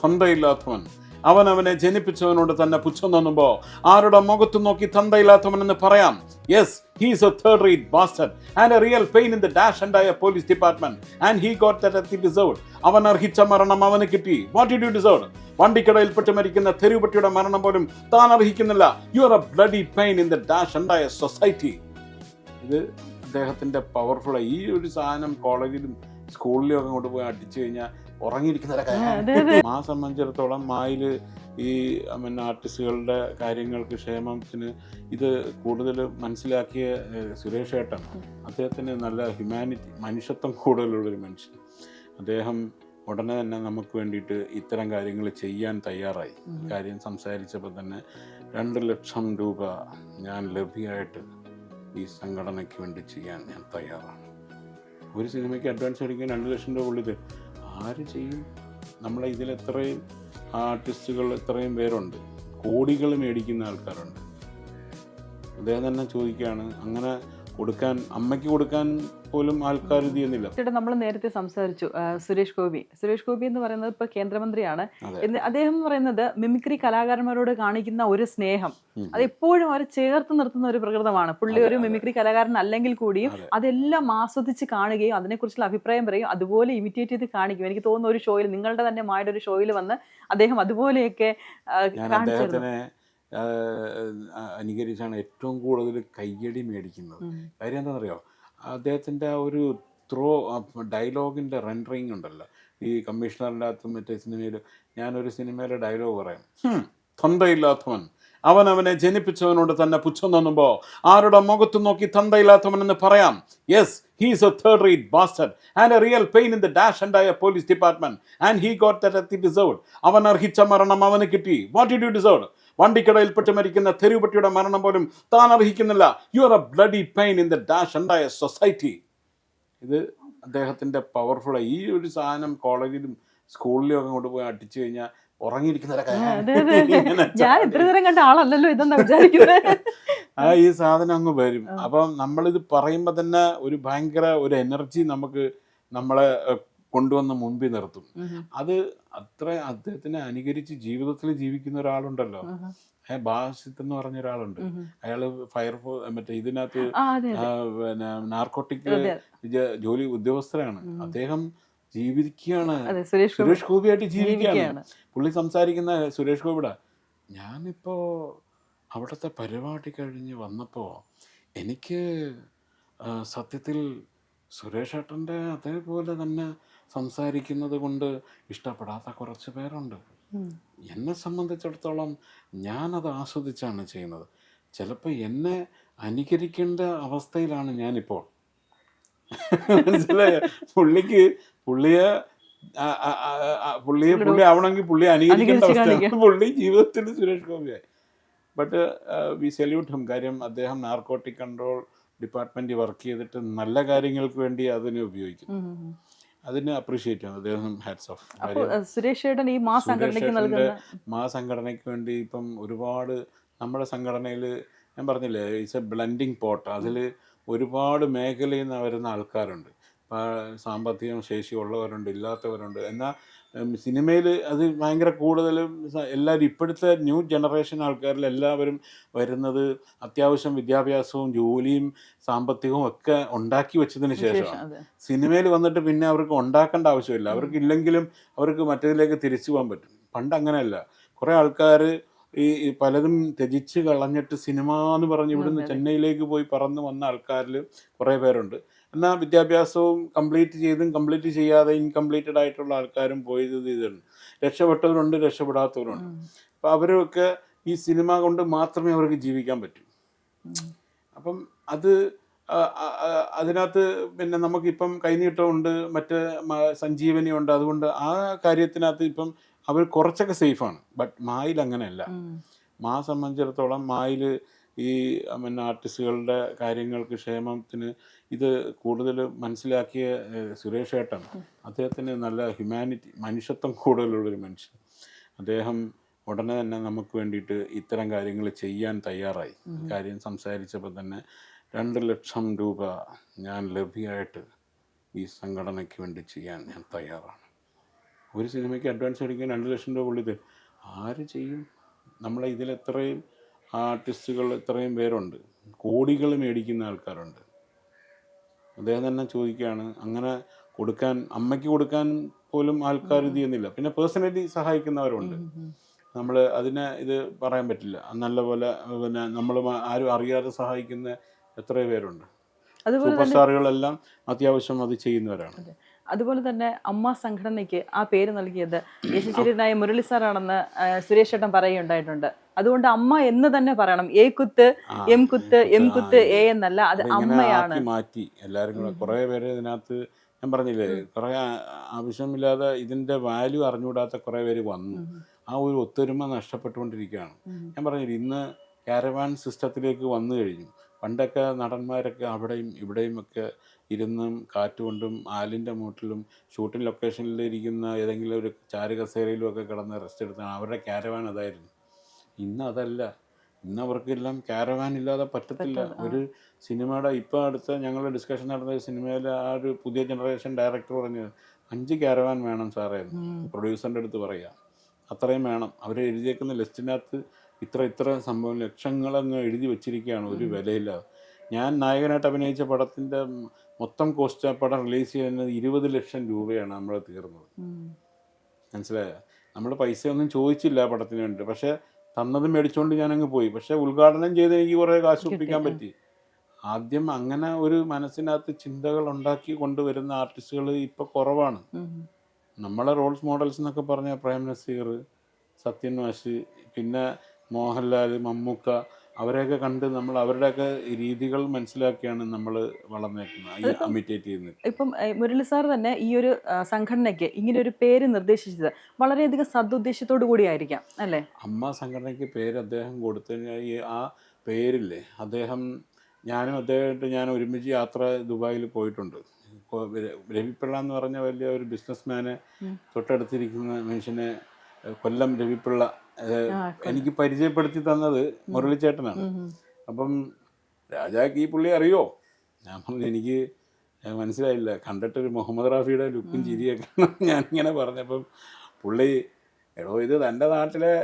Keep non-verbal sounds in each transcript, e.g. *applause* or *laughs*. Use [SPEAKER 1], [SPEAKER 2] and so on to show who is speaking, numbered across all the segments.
[SPEAKER 1] തന്തയില്ലാത്തവൻ. അവൻ അവനെ ജനിപ്പിച്ചവനോട് തന്നെ പുച്ഛം തോന്നുമ്പോ ആരുടെ മുഖത്ത് നോക്കി തന്തയില്ലാത്തവൻ എന്ന് പറയാം? Yes he's a third rate bastard and a real pain in the dash and ആയ police department and he got that deserve അവൻ അർഹിച്ച മരണം അവന് കിട്ടി. വാട്ട് യു ഡിസേർവ് വണ്ടിക്കടയിൽപ്പെട്ട് മരിക്കുന്ന തെരുവുപട്ടിയുടെ മരണം പോലും താൻ അർഹിക്കുന്നില്ല. You are a bloody pain in the dash and ആയ സൊസൈറ്റി ഇത് അദ്ദേഹത്തിന്റെ പവർഫുൾ ഈ ഒരു സാധനം കോളേജിലും സ്കൂളിലും ഒക്കെ കൊണ്ടുപോയി അടിച്ചു കഴിഞ്ഞാൽ ഉറങ്ങിയിരിക്കുന്നവരൊക്കെ. മാ സംബന്ധിച്ചിടത്തോളം മായിൽ ഈ പിന്നെ ആർട്ടിസ്റ്റുകളുടെ കാര്യങ്ങൾക്ക് ക്ഷേമത്തിന് ഇത് കൂടുതൽ മനസ്സിലാക്കിയ സുരേഷ് ഏട്ടൻ അദ്ദേഹത്തിന് നല്ല ഹ്യൂമാനിറ്റി മനുഷ്യത്വം കൂടുതലുള്ളൊരു മനുഷ്യൻ. അദ്ദേഹം ഉടനെ തന്നെ നമുക്ക് വേണ്ടിയിട്ട് ഇത്തരം കാര്യങ്ങൾ ചെയ്യാൻ തയ്യാറായി. കാര്യം സംസാരിച്ചപ്പോൾ തന്നെ രണ്ട് ലക്ഷം രൂപ ഞാൻ ലഭ്യമായിട്ട് ഈ സംഘടനയ്ക്ക് വേണ്ടി ചെയ്യാൻ ഞാൻ തയ്യാറാണ്. ഒരു സിനിമയ്ക്ക് അഡ്വാൻസ് അടിക്കാൻ രണ്ട് ലക്ഷം രൂപ ഉള്ളിൽ ആര് ചെയ്യും? നമ്മളെ ഇതിൽ എത്രയും ആർട്ടിസ്റ്റുകൾ എത്രയും പേരുണ്ട്. കോടികൾ മേടിക്കുന്ന ആൾക്കാരുണ്ട്. അദ്ദേഹം തന്നെ ചോദിക്കുകയാണ് അങ്ങനെ കൊടുക്കാൻ അമ്മയ്ക്ക് കൊടുക്കാൻ പോലും ആൾക്കാർ ഇത് ചെയ്യുന്നില്ല.
[SPEAKER 2] ചേട്ടാ നമ്മൾ നേരത്തെ സംസാരിച്ചു സുരേഷ് ഗോപി. സുരേഷ് ഗോപി എന്ന് പറയുന്നത് ഇപ്പൊ കേന്ദ്രമന്ത്രിയാണ്. അദ്ദേഹം പറയുന്നത് മിമിക്രി കലാകാരന്മാരോട് കാണിക്കുന്ന ഒരു സ്നേഹം. അത് എപ്പോഴും അവരെ ചേർത്ത് നിർത്തുന്ന ഒരു പ്രകൃതമാണ്. പുള്ളി ഒരു മിമിക്രി കലാകാരൻ അല്ലെങ്കിൽ കൂടിയും അതെല്ലാം ആസ്വദിച്ച് കാണുകയും അതിനെക്കുറിച്ചുള്ള അഭിപ്രായം പറയും അതുപോലെ ഇമിറ്റേറ്റ് ചെയ്ത് കാണിക്കും. എനിക്ക് തോന്നുന്ന ഒരു ഷോയിൽ നിങ്ങളുടെ തന്നെ മായുടെ ഒരു ഷോയിൽ വന്ന് അദ്ദേഹം അതുപോലെയൊക്കെ കാണിച്ചിരുന്നു.
[SPEAKER 1] അനുകരിച്ചാണ് ഏറ്റവും കൂടുതൽ കയ്യടി മേടിക്കുന്നത്. കാര്യം എന്താണെന്നറിയോ? അദ്ദേഹത്തിന്റെ ആ ഒരു ത്രോ ഡയലോഗിന്റെ റെൻഡറിങ് ഉണ്ടല്ലോ. ഈ കമ്മീഷണറിന്റെ അകത്തും മറ്റേ സിനിമയിൽ ഞാനൊരു സിനിമയിലെ ഡയലോഗ് പറയാം. തൊണ്ടയില്ലാത്തവൻ അവൻ അവനെ ജനിപ്പിച്ചവനോട് തന്നെ പുച്ഛം തോന്നുമ്പോ ആരുടെ മുഖത്ത് നോക്കി തന്തയില്ലാത്തവനെന്ന് പറയാം. Yes he's a third rate bastard and a real pain in the dash and a police department and he got that deserve അവൻ അർഹിച്ച മരണം അവന് കിട്ടി. വാട്ട് യു ഡിസേർവ് വണ്ടിക്കടയിൽപ്പെട്ട് മരിക്കുന്ന തെരുവുപട്ടിയുടെ മരണം പോലും താൻ അർഹിക്കുന്നില്ല. You are a bloody pain in the dash and a society ഇത് അദ്ദേഹത്തിന്റെ പവർഫുൾ ഈ ഒരു സാധനം കോളേജിലും സ്കൂളിലും ഒക്കെ കൊണ്ടുപോയി അടിച്ചു കഴിഞ്ഞാൽ ഉറങ്ങിയിരിക്കുന്നവരൊക്കെ
[SPEAKER 2] ഞാൻ ഇത്ര നേരം കണ്ട ആളല്ലല്ലോ ഇതെന്നാ വിചാരിക്കുന്നത്
[SPEAKER 1] ആ ഈ സാധനം അങ്ങ് വരും. അപ്പം നമ്മളിത് പറയുമ്പോൾ തന്നെ ഒരു ഭയങ്കര ഒരു എനർജി നമുക്ക് നമ്മളെ കൊണ്ടുവന്ന് മുമ്പിൽ നിർത്തും. അത് അത്ര അദ്ദേഹത്തിനെ അനുകരിച്ച് ജീവിതത്തിൽ ജീവിക്കുന്ന ഒരാളുണ്ടല്ലോ. ബാസിത്ത് എന്ന് പറഞ്ഞ ഒരാളുണ്ട്. അയാൾ ഫയർഫോ മറ്റേ ഇതിനകത്ത് പിന്നെ നാർക്കോട്ടിക് ജോലി ഉദ്യോഗസ്ഥരാണ് അദ്ദേഹം ജീവിക്കുകയാണ്
[SPEAKER 2] സുരേഷ് ഗോപി
[SPEAKER 1] സുരേഷ് ഗോപിയായിട്ട് ജീവിക്കുകയാണ്. പുള്ളി സംസാരിക്കുന്ന സുരേഷ് ഗോപിയുടെ ഞാനിപ്പോ അവിടുത്തെ പരിപാടി കഴിഞ്ഞ് വന്നപ്പോ എനിക്ക് സത്യത്തിൽ സുരേഷ് ഏട്ടന്റെ അതേപോലെ തന്നെ സംസാരിക്കുന്നത് കൊണ്ട് ഇഷ്ടപ്പെടാത്ത കുറച്ച് പേരുണ്ട്. എന്നെ സംബന്ധിച്ചിടത്തോളം ഞാനത് ആസ്വദിച്ചാണ് ചെയ്യുന്നത്. ചിലപ്പോൾ എന്നെ അനുകരിക്കേണ്ട അവസ്ഥയിലാണ് ഞാനിപ്പോൾ. മനസ്സിലായോ? പുള്ളിക്ക് പുള്ളിയെ പുള്ളിയെ പുള്ളി ആവണമെങ്കിൽ പുള്ളി അനുകരിക്കേണ്ട അവസ്ഥയാണ്. പുള്ളി ജീവിതത്തിൽ സുരേഷ് ഗോപിയായി. ബട്ട് വി സെല്യൂട്ട് ഹിം കാര്യം അദ്ദേഹം നാർക്കോട്ടിക് കൺട്രോൾ ഡിപ്പാർട്ട്മെന്റ് വർക്ക് ചെയ്തിട്ട് നല്ല കാര്യങ്ങൾക്ക് വേണ്ടി അതിനെ ഉപയോഗിക്കും. അതിനെ അപ്രീഷിയേറ്റ് ചെയ്യണം അദ്ദേഹം ഹാറ്റ്സ് ഓഫ്
[SPEAKER 2] സുരേഷ് ഈ മാ സംഘടനയ്ക്ക്
[SPEAKER 1] മാ സംഘടനയ്ക്ക് വേണ്ടി ഇപ്പം ഒരുപാട് നമ്മുടെ സംഘടനയിൽ ഞാൻ പറഞ്ഞില്ലേ ഇറ്റ്സ് എ ബ്ലൻഡിങ് പോട്ട് അതിൽ ഒരുപാട് മേഖലയിൽ നിന്ന് വരുന്ന ആൾക്കാരുണ്ട്. സാമ്പത്തികം ശേഷിയുള്ളവരുണ്ട് ഇല്ലാത്തവരുണ്ട്. എന്നാൽ സിനിമയിൽ അത് ഭയങ്കര കൂടുതലും എല്ലാവരും ഇപ്പോഴത്തെ ന്യൂ ജനറേഷൻ ആൾക്കാരിൽ എല്ലാവരും വരുന്നത് അത്യാവശ്യം വിദ്യാഭ്യാസവും ജോലിയും സാമ്പത്തികവും ഒക്കെ ഉണ്ടാക്കി വെച്ചതിന്
[SPEAKER 2] ശേഷം
[SPEAKER 1] ശേഷമാണ്. സിനിമയിൽ വന്നിട്ട് പിന്നെ അവർക്ക് ഉണ്ടാക്കേണ്ട ആവശ്യമില്ല. അവർക്ക് ഇല്ലെങ്കിലും അവർക്ക് മറ്റേതിലേക്ക് തിരിച്ചു പോകാൻ പറ്റും. പണ്ട് അങ്ങനെയല്ല. കുറേ ആൾക്കാർ ഈ പലതും ത്യജിച്ച് കളഞ്ഞിട്ട് സിനിമ എന്ന് പറഞ്ഞ് ഇവിടുന്ന്. ചെന്നൈയിലേക്ക് പോയി പറന്ന് വന്ന ആൾക്കാരിൽ കുറേ പേരുണ്ട്. എന്നാൽ വിദ്യാഭ്യാസവും കംപ്ലീറ്റ് ചെയ്തും കംപ്ലീറ്റ് ചെയ്യാതെ ഇൻകംപ്ലീറ്റഡ് ആയിട്ടുള്ള ആൾക്കാരും പോയത് ഇതുണ്ട് രക്ഷപ്പെട്ടവരുണ്ട് രക്ഷപ്പെടാത്തവരുണ്ട്. അപ്പം അവരൊക്കെ ഈ സിനിമ കൊണ്ട് മാത്രമേ അവർക്ക് ജീവിക്കാൻ പറ്റൂ. അപ്പം അത് അതിനകത്ത് പിന്നെ നമുക്കിപ്പം കൈനീട്ടമുണ്ട് മറ്റ് സഞ്ജീവനി സഞ്ജീവനിയുണ്ട്. അതുകൊണ്ട് ആ കാര്യത്തിനകത്ത് ഇപ്പം അവർ കുറച്ചൊക്കെ സേഫാണ് ബട്ട് മായിൽ അങ്ങനെയല്ല. മാ സംബന്ധിച്ചിടത്തോളം മായിൽ ഈ പിന്നെ ആർട്ടിസ്റ്റുകളുടെ കാര്യങ്ങൾക്ക് ക്ഷേമത്തിന് ഇത് കൂടുതൽ മനസ്സിലാക്കിയ സുരേഷ് ഏട്ടൻ അദ്ദേഹത്തിന് നല്ല ഹ്യൂമാനിറ്റി മനുഷ്യത്വം കൂടുതലുള്ളൊരു മനുഷ്യൻ. അദ്ദേഹം ഉടനെ തന്നെ നമുക്ക് വേണ്ടിയിട്ട് ഇത്തരം കാര്യങ്ങൾ ചെയ്യാൻ തയ്യാറായി. കാര്യം സംസാരിച്ചപ്പോൾ തന്നെ രണ്ട് ലക്ഷം രൂപ ഞാൻ ലഭ്യമായിട്ട് ഈ സംഘടനയ്ക്ക് വേണ്ടി ചെയ്യാൻ ഞാൻ തയ്യാറാണ്. ഒരു സിനിമയ്ക്ക് അഡ്വാൻസ് അടിക്കാൻ രണ്ട് ലക്ഷം രൂപ പുള്ളി തരും. ആര് ചെയ്യും? നമ്മളെ ഇതിൽ എത്രയും ആർട്ടിസ്റ്റുകൾ ഇത്രയും പേരുണ്ട്. കോടികൾ മേടിക്കുന്ന ആൾക്കാരുണ്ട്. അദ്ദേഹം തന്നെ ചോദിക്കുകയാണ് അങ്ങനെ കൊടുക്കാൻ അമ്മയ്ക്ക് കൊടുക്കാൻ പോലും ആൾക്കാർ ഇത് ചെയ്യുന്നില്ല. പിന്നെ പേഴ്സണലി സഹായിക്കുന്നവരുണ്ട്. നമ്മൾ അതിനെ ഇത് പറയാൻ പറ്റില്ല. നല്ലപോലെ പിന്നെ നമ്മൾ ആരും അറിയാതെ സഹായിക്കുന്ന എത്രയോ പേരുണ്ട്. സൂപ്പർ സ്റ്റാറുകളെല്ലാം അത്യാവശ്യം അത് ചെയ്യുന്നവരാണ്.
[SPEAKER 2] അതുപോലെ തന്നെ അമ്മ സംഘടനയ്ക്ക് ആ പേര് നൽകിയത് യശസ്വരനായ മുരളി സാറാണെന്ന് സുരേഷ് ഏട്ടൻ പറയുകയുണ്ടായിട്ടുണ്ട്. അതുകൊണ്ട് അമ്മ എന്ന് തന്നെ പറയണം. എ കുത്ത് എം കുത്ത് എം കുത്ത് എ എന്നല്ല അത് അമ്മയാണ്.
[SPEAKER 1] മാറ്റി. എല്ലാവരും കൂടെ കുറെ പേര് ഇതിനകത്ത് ഞാൻ പറഞ്ഞില്ലേ കുറെ ആവശ്യമില്ലാതെ ഇതിന്റെ വാല്യൂ അറിഞ്ഞുകൂടാത്ത കുറെ പേര് വന്നു. ആ ഒരു ഒത്തൊരുമ നഷ്ടപ്പെട്ടുകൊണ്ടിരിക്കുകയാണ്. ഞാൻ പറഞ്ഞില്ലേ ഇന്ന് കാരവാൻ സിസ്റ്റത്തിലേക്ക് വന്നു കഴിഞ്ഞു. പണ്ടൊക്കെ നടന്മാരൊക്കെ അവിടെയും ഇവിടെയും ഒക്കെ ഇരുന്നും കാറ്റുകൊണ്ടും ആലിന്റെ മൂട്ടിലും ഷൂട്ടിംഗ് ലൊക്കേഷനിൽ ഇരിക്കുന്ന ഏതെങ്കിലും ഒരു ചാരുകസേരയിലും ഒക്കെ കിടന്ന് റെസ്റ്റ് എടുത്താണ് അവരുടെ ക്യാരവാൻ അതായിരുന്നു. ഇന്ന് അതല്ല. ഇന്ന് അവർക്കെല്ലാം ക്യാരവാൻ ഇല്ലാതെ പറ്റത്തില്ല. ഒരു സിനിമയുടെ ഇപ്പോൾ അടുത്ത ഞങ്ങൾ ഡിസ്കഷൻ നടന്ന സിനിമയിൽ ആ ഒരു പുതിയ ജനറേഷൻ ഡയറക്ടർ പറഞ്ഞത് അഞ്ച് ക്യാരവാൻ വേണം സാറേ പ്രൊഡ്യൂസറിന്റെ അടുത്ത് പറയുക അത്രയും വേണം. അവർ എഴുതിയേക്കുന്ന ലിസ്റ്റിനകത്ത് ഇത്ര ഇത്ര സംഭവം ലക്ഷങ്ങളങ്ങ് എഴുതി വെച്ചിരിക്കുകയാണ് ഒരു വിലയില്ല. ഞാൻ നായകനായിട്ട് അഭിനയിച്ച പടത്തിന്റെ മൊത്തം കോസ്റ്റ് ആ പടം റിലീസ് ചെയ്യുന്നത് ഇരുപത് ലക്ഷം രൂപയാണ് നമ്മൾ തീർന്നത്. മനസ്സിലായ? നമ്മൾ പൈസ ഒന്നും ചോദിച്ചില്ല ആ പടത്തിന് വേണ്ടി പക്ഷേ തന്നത് മേടിച്ചുകൊണ്ട് ഞാനങ്ങ് പോയി. പക്ഷേ ഉദ്ഘാടനം ചെയ്ത് എനിക്ക് കുറേ കാശ് ഒപ്പിക്കാൻ പറ്റി. ആദ്യം അങ്ങനെ ഒരു മനസ്സിനകത്ത് ചിന്തകൾ ഉണ്ടാക്കി കൊണ്ടുവരുന്ന ആർട്ടിസ്റ്റുകൾ ഇപ്പോൾ കുറവാണ്. നമ്മളെ റോൾസ് മോഡൽസ് എന്നൊക്കെ പറഞ്ഞാൽ പ്രേം നസീർ സത്യൻ വാശ് പിന്നെ മോഹൻലാൽ മമ്മൂക്ക അവരെയൊക്കെ കണ്ട് നമ്മൾ അവരുടെയൊക്കെ രീതികൾ മനസ്സിലാക്കിയാണ് നമ്മൾ വളർന്നേക്കുന്നത് അമിറ്റേറ്റ് ചെയ്യുന്നത്.
[SPEAKER 2] ഇപ്പം മുരളി സാർ തന്നെ ഈ ഒരു സംഘടനയ്ക്ക് ഇങ്ങനെ ഒരു പേര് നിർദ്ദേശിച്ചത് വളരെയധികം സദുദ്ദേശത്തോടു കൂടിയായിരിക്കാം അല്ലേ?
[SPEAKER 1] അമ്മ സംഘടനയ്ക്ക് പേര് അദ്ദേഹം കൊടുത്തതിന് ഈ ആ പേരില്ലേ അദ്ദേഹം ഞാനും അദ്ദേഹമായിട്ട് ഞാൻ ഒരുമിച്ച് യാത്ര ദുബായിൽ പോയിട്ടുണ്ട്. ഇപ്പോൾ രവിപ്പിള്ള എന്ന് പറഞ്ഞ വലിയ ഒരു ബിസിനസ്മാനെ തൊട്ടടുത്തിരിക്കുന്ന മനുഷ്യനെ കൊല്ലം രവിപ്പിള്ള എനിക്ക് പരിചയപ്പെടുത്തി തന്നത് മുരളിച്ചേട്ടനാണ്. അപ്പം രാജാക്ക് ഈ പുള്ളി അറിയോ? ഞാൻ പറഞ്ഞു എനിക്ക് മനസ്സിലായില്ല. കണ്ടിട്ടൊരു മുഹമ്മദ് റാഫിയുടെ ലുക്കും ചിരിയൊക്കെ *laughs* ഞാനിങ്ങനെ പറഞ്ഞപ്പം പുള്ളി എടോ ഇത് തന്റെ നാട്ടിലെ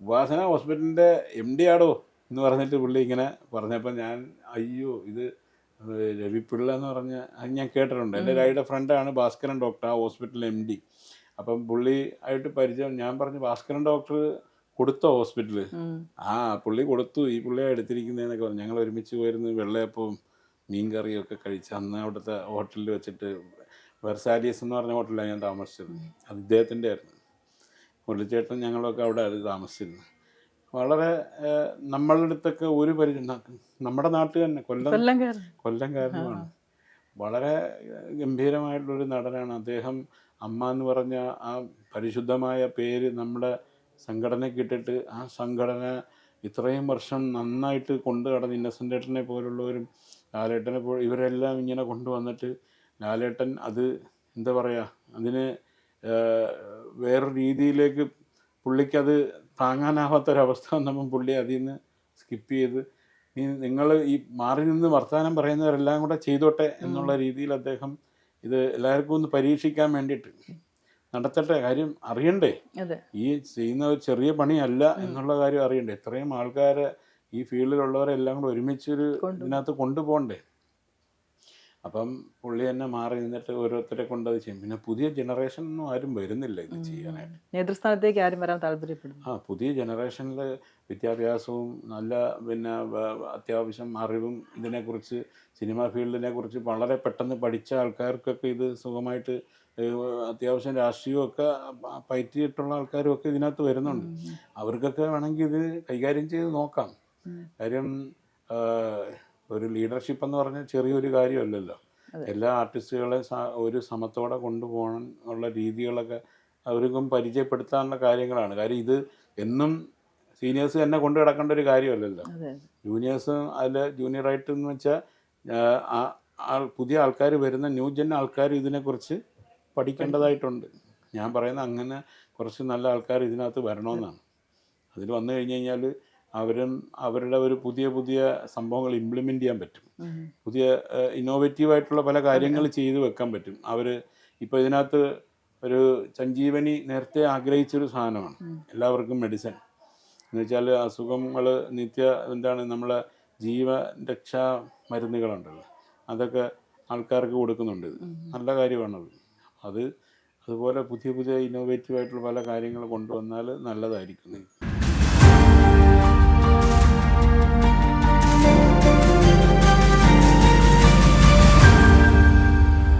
[SPEAKER 1] ഉപാസന ഹോസ്പിറ്റലിന്റെ എം ഡി ആടോ എന്ന് പറഞ്ഞിട്ട് പുള്ളി ഇങ്ങനെ പറഞ്ഞപ്പോൾ ഞാൻ അയ്യോ ഇത് രവിപ്പിള്ള എന്ന് പറഞ്ഞ അത് ഞാൻ കേട്ടിട്ടുണ്ട്. എന്റെ ഒരു ഫ്രണ്ടാണ് ഭാസ്കരൻ ഡോക്ടർ ആ ഹോസ്പിറ്റലിൽ എം ഡി. അപ്പം പുള്ളി ആയിട്ട് പരിചയം ഞാൻ പറഞ്ഞു ഭാസ്കരൻ ഡോക്ടർ കൊടുത്തോ ഹോസ്പിറ്റലിൽ ആ പുള്ളി കൊടുത്തു ഈ പുള്ളിയാണ് എടുത്തിരിക്കുന്നതെന്നൊക്കെ പറഞ്ഞു. ഞങ്ങൾ ഒരുമിച്ച് പോയിരുന്നു വെള്ളയപ്പവും മീൻ കറിയും ഒക്കെ കഴിച്ച് അന്ന് അവിടുത്തെ ഹോട്ടലിൽ വെച്ചിട്ട് വെർസാലിയസ് എന്ന് പറഞ്ഞ ഹോട്ടലിലാണ് ഞാൻ താമസിച്ചത്. അത് ഇദ്ദേഹത്തിന്റെ ആയിരുന്നു. മുരളിച്ചേട്ടൻ ഞങ്ങളൊക്കെ അവിടെ ആയിരുന്നു താമസിച്ചിരുന്നു വളരെ നമ്മളുടെ അടുത്തൊക്കെ ഒരു പരിചയം നമ്മുടെ നാട്ടിൽ തന്നെ കൊല്ലം
[SPEAKER 2] കൊല്ലം
[SPEAKER 1] കാരണമാണ് വളരെ ഗംഭീരമായിട്ടുള്ളൊരു നടനാണ്. അദ്ദേഹം അമ്മ എന്ന് പറഞ്ഞ ആ പരിശുദ്ധമായ പേര് നമ്മുടെ സംഘടനയ്ക്ക് ഇട്ടിട്ട് ആ സംഘടന ഇത്രയും വർഷം നന്നായിട്ട് കൊണ്ടു കടന്ന് ഇന്നസെന്റ് ഏട്ടനെ പോലുള്ളവരും ലാലേട്ടനെ പോ ഇവരെല്ലാം ഇങ്ങനെ കൊണ്ടുവന്നിട്ട് ലാലേട്ടൻ അത് എന്താ പറയുക അതിന് വേറെ വേറൊരു രീതിയിലേക്ക് പുള്ളിക്കത് താങ്ങാനാവാത്തൊരവസ്ഥ വന്നപ്പം പുള്ളി അതിൽ നിന്ന് സ്കിപ്പ് ചെയ്ത് നിങ്ങൾ ഈ മാറി നിന്ന് വർത്തമാനം പറയുന്നവരെല്ലാം കൂടെ ചെയ്തോട്ടെ എന്നുള്ള രീതിയിൽ അദ്ദേഹം ഇത് എല്ലാവർക്കും ഒന്ന് പരീക്ഷിക്കാൻ വേണ്ടിയിട്ട്. നടത്തട്ടെ കാര്യം അറിയണ്ടേ? ഈ ചെയ്യുന്ന ഒരു ചെറിയ പണിയല്ല എന്നുള്ള കാര്യം അറിയണ്ടേ? ഇത്രയും ആൾക്കാരെ ഈ ഫീൽഡിലുള്ളവരെല്ലാം കൂടെ ഒരുമിച്ചൊരു ഇതിനകത്ത് കൊണ്ടുപോകണ്ടേ? അപ്പം പുള്ളി തന്നെ മാറി നിന്നിട്ട് ഓരോരുത്തരെ കൊണ്ട് അത് ചെയ്യും. പിന്നെ പുതിയ ജനറേഷൻ ഒന്നും ആരും വരുന്നില്ല ഇത് ചെയ്യാനായിട്ട്.
[SPEAKER 2] നേതൃസ്ഥാനത്തേക്ക് ആരും വരാൻ താല്പര്യപ്പെടും
[SPEAKER 1] ആ പുതിയ ജനറേഷനിൽ വിദ്യാഭ്യാസവും നല്ല പിന്നെ വ- അറിവും ഇതിനെക്കുറിച്ച് സിനിമ ഫീൽഡിനെ കുറിച്ച് വളരെ പെട്ടെന്ന് പഠിച്ച ആൾക്കാർക്കൊക്കെ ഇത് സുഖമായിട്ട് അത്യാവശ്യം രാഷ്ട്രീയമൊക്കെ പയറ്റിയിട്ടുള്ള ആൾക്കാരും ഒക്കെ ഇതിനകത്ത് വരുന്നുണ്ട്. അവർക്കൊക്കെ വേണമെങ്കിൽ ഇത് കൈകാര്യം ചെയ്ത് നോക്കാം. കാര്യം ഒരു ലീഡർഷിപ്പ് എന്ന് പറഞ്ഞാൽ ചെറിയൊരു കാര്യമല്ലല്ലോ. എല്ലാ ആർട്ടിസ്റ്റുകളെ ഒരു സമത്തോടെ കൊണ്ടുപോകണം ഉള്ള രീതികളൊക്കെ അവർക്കും പരിചയപ്പെടുത്താനുള്ള കാര്യങ്ങളാണ്. കാര്യം ഇത് എന്നും സീനിയേഴ്സ് തന്നെ കൊണ്ടു കിടക്കേണ്ട ഒരു കാര്യമല്ലല്ലോ. ജൂനിയേഴ്സ് അതിൽ ജൂനിയറായിട്ട് എന്ന് വെച്ചാൽ പുതിയ ആൾക്കാർ വരുന്ന ന്യൂ ജൻ ആൾക്കാർ ഇതിനെക്കുറിച്ച് പഠിക്കേണ്ടതായിട്ടുണ്ട്. ഞാൻ പറയുന്ന അങ്ങനെ കുറച്ച് നല്ല ആൾക്കാർ ഇതിനകത്ത് വരണമെന്നാണ്. അതിൽ വന്നു കഴിഞ്ഞ് കഴിഞ്ഞാൽ അവരും അവരുടെ ഒരു പുതിയ പുതിയ സംഭവങ്ങൾ ഇംപ്ലിമെന്റ് ചെയ്യാൻ പറ്റും. പുതിയ ഇന്നോവേറ്റീവായിട്ടുള്ള പല കാര്യങ്ങൾ ചെയ്ത് വെക്കാൻ പറ്റും. അവർ ഇപ്പോൾ ഇതിനകത്ത് ഒരു സഞ്ജീവനി നേരത്തെ ആഗ്രഹിച്ചൊരു സാധനമാണ്. എല്ലാവർക്കും മെഡിസിൻ എന്ന് വെച്ചാൽ അസുഖങ്ങൾ നിത്യ എന്താണ് നമ്മളെ ജീവരക്ഷാ മരുന്നുകളുണ്ടല്ലോ. അതൊക്കെ ആൾക്കാർക്ക് കൊടുക്കുന്നുണ്ട്. നല്ല കാര്യമാണത് അത്. അതുപോലെ പുതിയ പുതിയ ഇന്നോവേറ്റീവ് ആയിട്ടുള്ള പല കാര്യങ്ങൾ കൊണ്ടുവന്നാൽ നല്ലതായിരിക്കും.